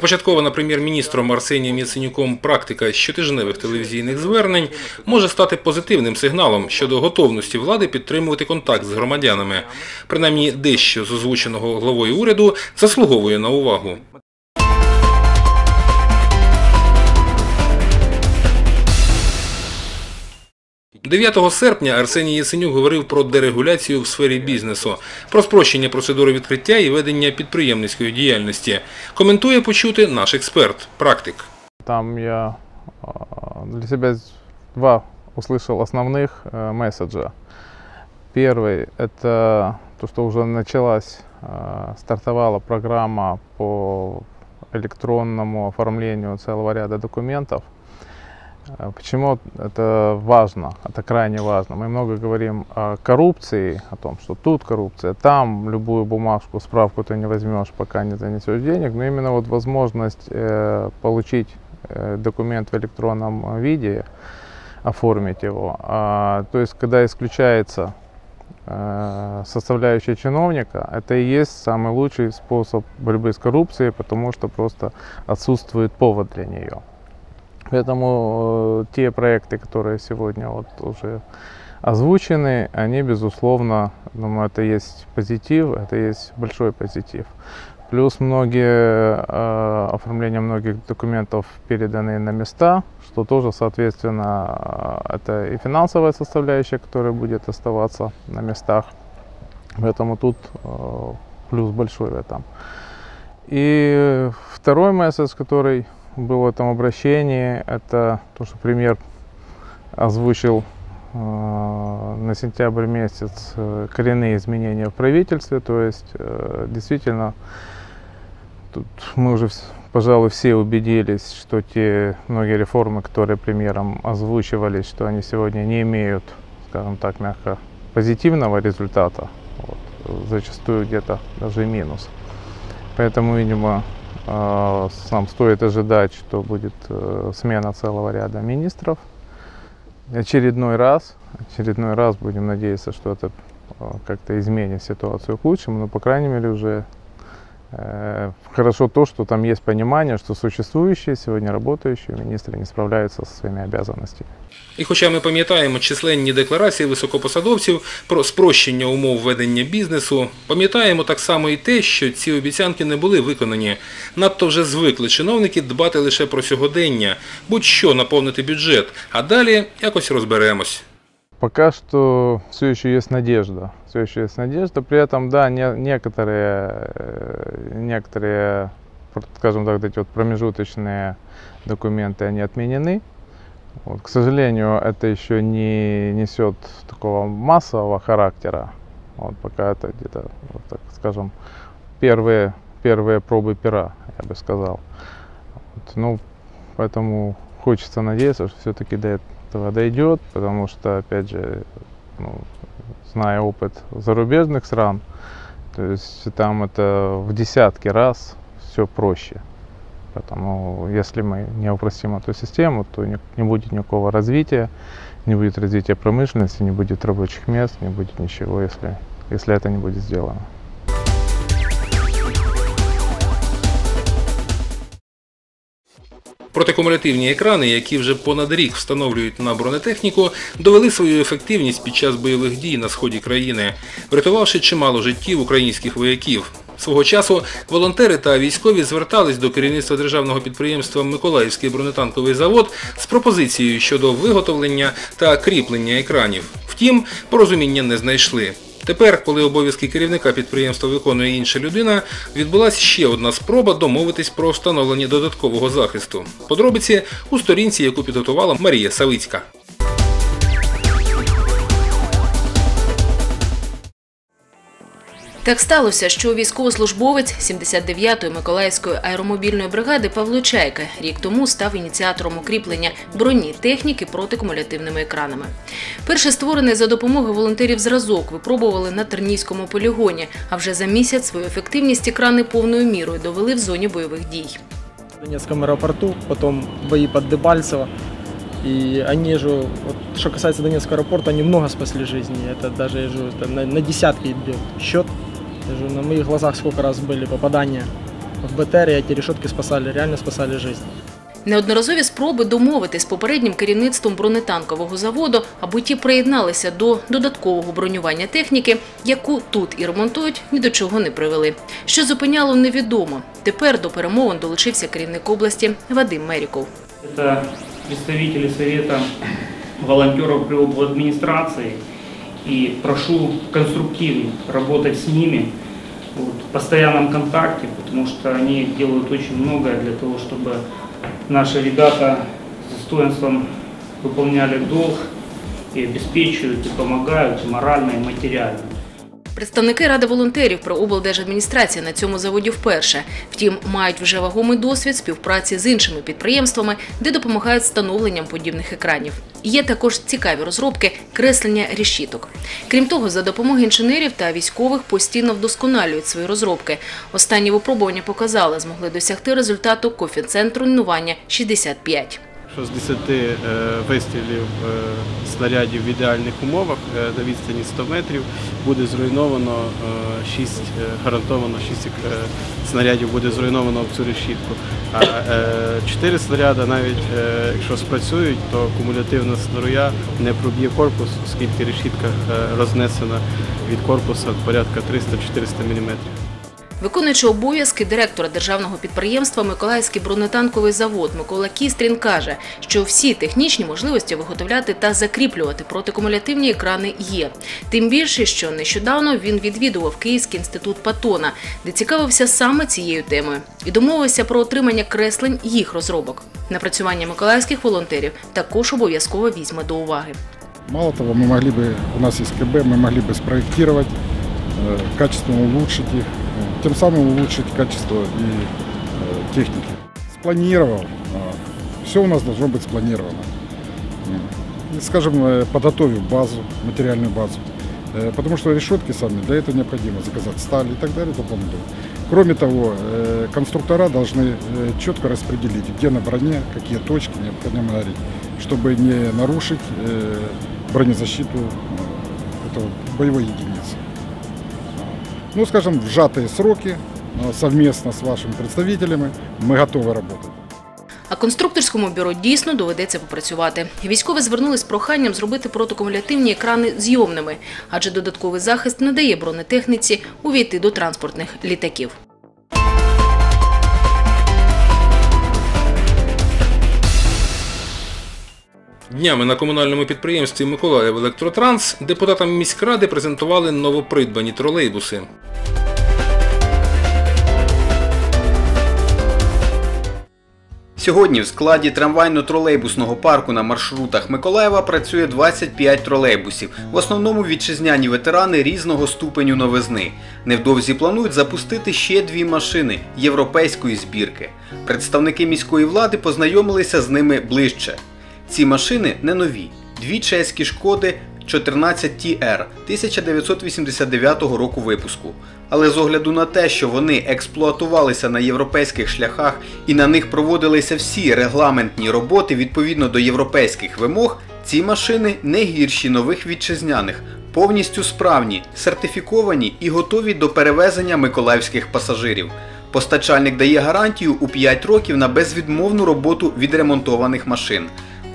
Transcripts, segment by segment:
Започаткована прем'єр-міністром Арсенієм Яценюком практика щотижневих телевізійних звернень може стати позитивним сигналом щодо готовності влади підтримувати контакт з громадянами. Принаймні, дещо з озвученого главою уряду заслуговує на увагу. – 9 серпня Арсеній Яценюк говорив про дерегуляцію в сфері бізнесу, про спрощення процедури відкриття і ведення підприємницької діяльності. Коментує почути наш експерт, практик. Там я а, для себя с- два услышал основных э, месседжа. Первый – это то, что уже началась, а, стартовала программа по электронному оформлению целого ряда документов. Э, Почему это важно, это крайне важно? Мы много говорим о коррупции, о том, что тут коррупция, там любую бумажку, справку ты не возьмешь, пока не занесешь денег, но именно вот возможность э, получить э, документ в электронном виде, оформить его. А, то есть, когда исключается э, составляющая чиновника, это и есть самый лучший способ борьбы с коррупцией, потому что просто отсутствует повод для нее. Поэтому э, те проекты, которые сегодня вот уже озвучены, они, безусловно, думаю, это есть позитив, это есть большой позитив. Плюс многие, э, оформление многих документов переданы на места, что тоже, соответственно, э, это и финансовая составляющая, которая будет оставаться на местах. Поэтому тут э, плюс большой в этом. И второй месседж, который был в этом обращении, это то, что премьер озвучил э, на сентябрь месяц э, коренные изменения в правительстве. То есть э, действительно тут мы уже, пожалуй, все убедились, что те многие реформы, которые премьером озвучивались, что они сегодня не имеют, скажем так, мягко, позитивного результата. Вот, зачастую где-то даже минус. Поэтому, видимо, э, нам стоит ожидать, что будет э, смена целого ряда министров. Очередной раз, очередной раз будем надеяться, что это э, как-то изменит ситуацию к лучшему, но, по крайней мере, уже хорошо то, что там есть понимание, что существующие, сегодня работающие министры не справляются со своими обязанностями. І хоча ми пам'ятаємо численні декларації високопосадовців про спрощення умов ведення бізнесу, пам'ятаємо так само і те, що ці обіцянки не були виконані. Надто вже звикли чиновники дбати лише про сьогодення, будь-що наповнити бюджет, а далі якось розберемось. Пока что все еще есть надежда. Все еще есть надежда. При этом, да, не- некоторые, э, некоторые, скажем так, эти вот промежуточные документы, они отменены. Вот, к сожалению, это еще не несет такого массового характера. Вот, пока это где-то, вот так скажем, первые, первые пробы пера, я бы сказал. Вот, ну, поэтому хочется надеяться, что все-таки до этого дойдет, потому что, опять же, ну, зная опыт зарубежных стран, то есть там это в десятки раз все проще. Поэтому если мы не упростим эту систему, то не, не будет никакого развития, не будет развития промышленности, не будет рабочих мест, не будет ничего, если, если это не будет сделано. Протикумулятивні екрани, які вже понад рік встановлюють на бронетехніку, довели свою ефективність під час бойових дій на сході країни, врятувавши чимало життів українських вояків. Свого часу волонтери та військові звертались до керівництва державного підприємства Миколаївський бронетанковий завод з пропозицією щодо виготовлення та кріплення екранів. Втім, порозуміння не знайшли. Тепер, коли обов'язки керівника підприємства виконує інша людина, відбулася ще одна спроба домовитись про встановлення додаткового захисту. Подробиці у сторінці, яку підготувала Марія Савицька. Так сталося, що військовослужбовець 79-ї Миколаївської аеромобільної бригади Павло Чайка рік тому став ініціатором укріплення броні техніки протикумулятивними екранами. Перший створений за допомогою волонтерів зразок випробували на Тернійському полігоні, а вже за місяць свою ефективність екрани повною мірою довели в зоні бойових дій. в Донецком аэропорту, потом бои под Дебальцево. И они же, вот, что касается Донецкого аэропорта, они много спасли жизни. Это даже, я же, это на, на десятки идет счет. Я же, на моих глазах сколько раз были попадания. в БТРе, эти решетки спасали, реально спасали жизнь. Неодноразові спроби домовитись з попереднім керівництвом бронетанкового заводу, аби ті приєдналися до додаткового бронювання техніки, яку тут і ремонтують, ні до чого не привели. Що зупиняло, невідомо. Тепер до перемовин долучився керівник області Вадим Меріков. Это представители Совета волонтеров при администрации. И прошу конструктивно работать с ними вот, в постоянном контакте, потому что они делают очень многое для того, чтобы наши ребята с достоинством выполняли долг и обеспечивают, и помогают и морально, и материально. Представники ради волонтерів при облдержадміністрації на цьому заводі вперше. Втім, мають вже вагомий досвід співпраці з іншими підприємствами, де допомагають встановленням подібних екранів. Є також цікаві розробки креслення решіток. Крім того, за допомогою інженерів та військових постійно вдосконалюють свої розробки. Останні випробування показали, змогли досягти результату коефіцієнту руйнування 65. Що з 10 е, вистрілів е, снарядів в ідеальних умовах е, на відстані 100 метрів буде зруйновано 6, гарантовано 6 снарядів буде зруйновано в цю решітку. А 4 снаряди, навіть е, якщо спрацюють, то кумулятивна струя не проб'є корпус, оскільки решітка е, рознесена від корпуса порядка 300-400 мм. Виконуючи обов'язки директора державного підприємства Миколаївський бронетанковий завод Микола Кістрін каже, що всі технічні можливості виготовляти та закріплювати протикумулятивні екрани є. Тим більше, що нещодавно він відвідував Київський інститут Патона, де цікавився саме цією темою, і домовився про отримання креслень їх розробок. Напрацювання миколаївських волонтерів також обов'язково візьме до уваги. Мало того, мы могли бы, у нас есть КБ, мы могли бы спроектировать, э, качественно улучшить их, э, тем самым улучшить качество и э, техники. Спланировал, все у нас должно быть спланировано. Скажем, э, подготовив базу, материальную базу. Э, Потому что решетки сами, для этого необходимо заказать сталь и так далее подобное. Кроме того, конструктора должны четко распределить, где на броне, какие точки необходимо дарить, чтобы не нарушить бронезащиту этого боевой единицы. Ну, скажем, в сжатые сроки, э, совместно с вашими представителями, мы готовы работать. А конструкторському бюро дійсно доведеться попрацювати. Військові звернулись з проханням зробити протикумулятивні екрани зйомними, адже додатковий захист не дає бронетехніці увійти до транспортних літаків. Днями на комунальному підприємстві Миколаїв Електротранс депутатам міськради презентували новопридбані тролейбуси. Сьогодні в складі трамвайно-тролейбусного парку на маршрутах Миколаєва працює 25 тролейбусів, в основному вітчизняні ветерани різного ступеню новизни. Невдовзі планують запустити ще дві машини європейської збірки. Представники міської влади познайомилися з ними ближче. Ці машини не нові. Дві чеські шкоди 14 TR 1989 року випуску. Але з огляду на те, що вони експлуатувалися на європейських шляхах і на них проводилися всі регламентні роботи відповідно до європейських вимог, ці машини не гірші нових вітчизняних, повністю справні, сертифіковані і готові до перевезення миколаївських пасажирів. Постачальник дає гарантію у 5 років на безвідмовну роботу відремонтованих машин.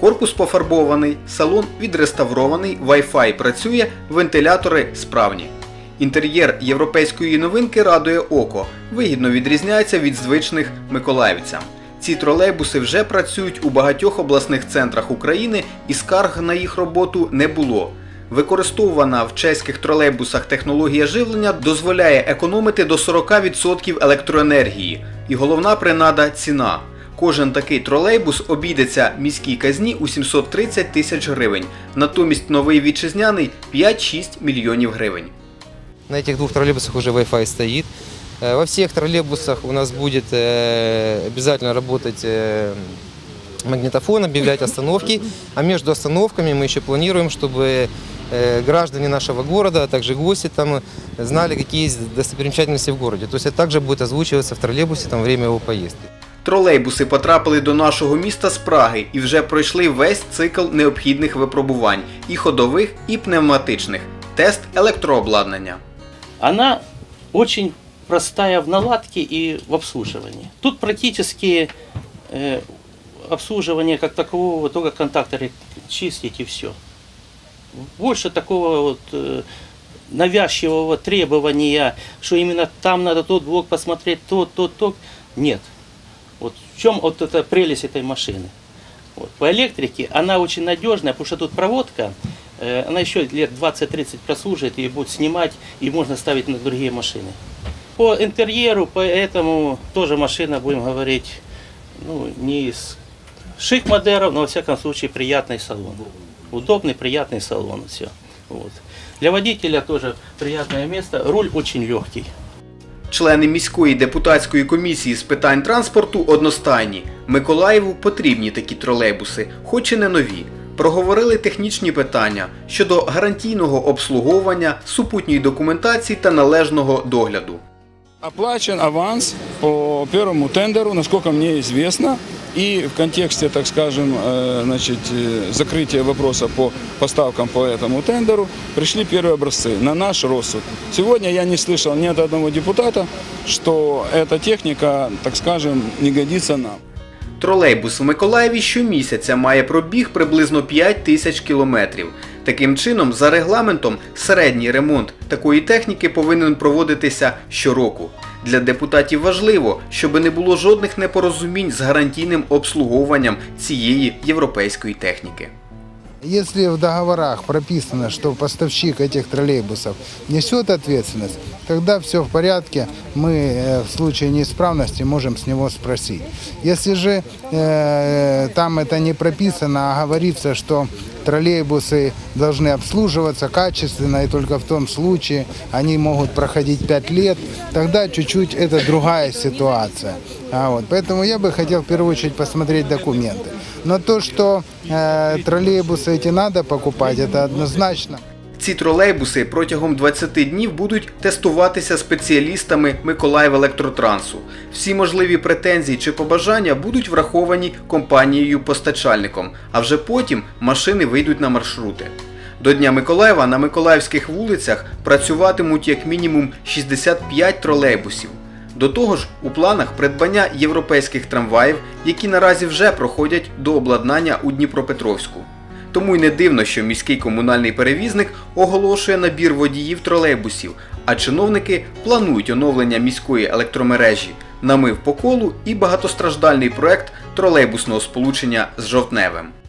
Корпус пофарбований, салон відреставрований, Wi-Fi працює, вентилятори справні. Інтер'єр європейської новинки радує око, вигідно відрізняється від звичних миколаївцям. Ці тролейбуси вже працюють у багатьох обласних центрах України і скарг на їх роботу не було. Використовувана в чеських тролейбусах технологія живлення дозволяє економити до 40% електроенергії. І головна принада ціна. Кожен такий тролейбус обійдеться міській казні у 730 тисяч гривень, натомість новий вітчизняний 5-6 мільйонів гривень. На этих двух троллейбусах уже Wi-Fi стоит. Э, Во всех троллейбусах у нас будет э, обязательно работать э, магнитофон, объявлять остановки. А между остановками мы еще планируем, чтобы э, граждане нашего города, а также гости там знали, какие есть достопримечательности в городе. То есть это также будет озвучиваться в троллейбусе там, время его поездки. Тролейбуси потрапили до нашого міста з Праги і вже пройшли весь цикл необхідних випробувань і ходових, і пневматичних. Тест електрообладнання. она очень простая в наладке и в обслуживании. Тут практически э, обслуживание как такового, только контакторы чистить и все. Больше такого вот э, навязчивого требования, что именно там надо тот блок посмотреть, тот, тот, тот, нет. В чем вот эта прелесть этой машины. Вот. По электрике она очень надежная, потому что тут проводка, э, она еще лет 20-30 прослужит, и будет снимать, и можно ставить на другие машины. По интерьеру, поэтому тоже машина, будем говорить, ну, не из шик-модеров, но во всяком случае приятный салон. Удобный, приятный салон, все. Вот. Для водителя тоже приятное место, руль очень легкий. Члени міської депутатської комісії з питань транспорту одностайні. Миколаєву потрібні такі тролейбуси, хоч і не нові. Проговорили технічні питання щодо гарантійного обслуговування, супутньої документації та належного догляду. Оплачен аванс по первому тендеру, наскільки мені известно. И в контексте, так скажем, э, значит, э, закрытия вопроса по поставкам по этому тендеру пришли первые образцы на наш рассуд. Сегодня я не слышал ни от одного депутата, что эта техника, так скажем, не годится нам. Тролейбус в Миколаєві щомісяця має пробіг приблизно 5 тисяч кілометрів. Таким чином, за регламентом, середній ремонт такої техніки повинен проводитися щороку. Для депутатів важливо, щоб не було жодних непорозумінь з гарантійним обслуговуванням цієї європейської техніки. Если в договорах прописано, что поставщик этих троллейбусов несет ответственность, тогда все в порядке, мы э, в случае неисправности можем с него спросить. Если же э, там это не прописано, а говорится, что троллейбусы должны обслуживаться качественно и только в том случае они могут проходить 5 лет, тогда чуть-чуть это другая ситуация. А вот, поэтому я бы хотел в первую очередь посмотреть документы. Но то, что э, троллейбусы эти надо покупать, это однозначно. Ці тролейбуси протягом 20 днів будуть тестуватися спеціалістами Миколаїв Електротрансу. Всі можливі претензії чи побажання будуть враховані компанією-постачальником, а вже потім машини вийдуть на маршрути. До Дня Миколаєва на миколаївських вулицях працюватимуть як мінімум 65 тролейбусів. До того ж, у планах придбання європейських трамваїв, які наразі вже проходять до обладнання у Дніпропетровську. Тому й не дивно, що міський комунальний перевізник оголошує набір водіїв тролейбусів, а чиновники планують оновлення міської електромережі, намив по колу і багатостраждальний проект тролейбусного сполучення з жовтневим.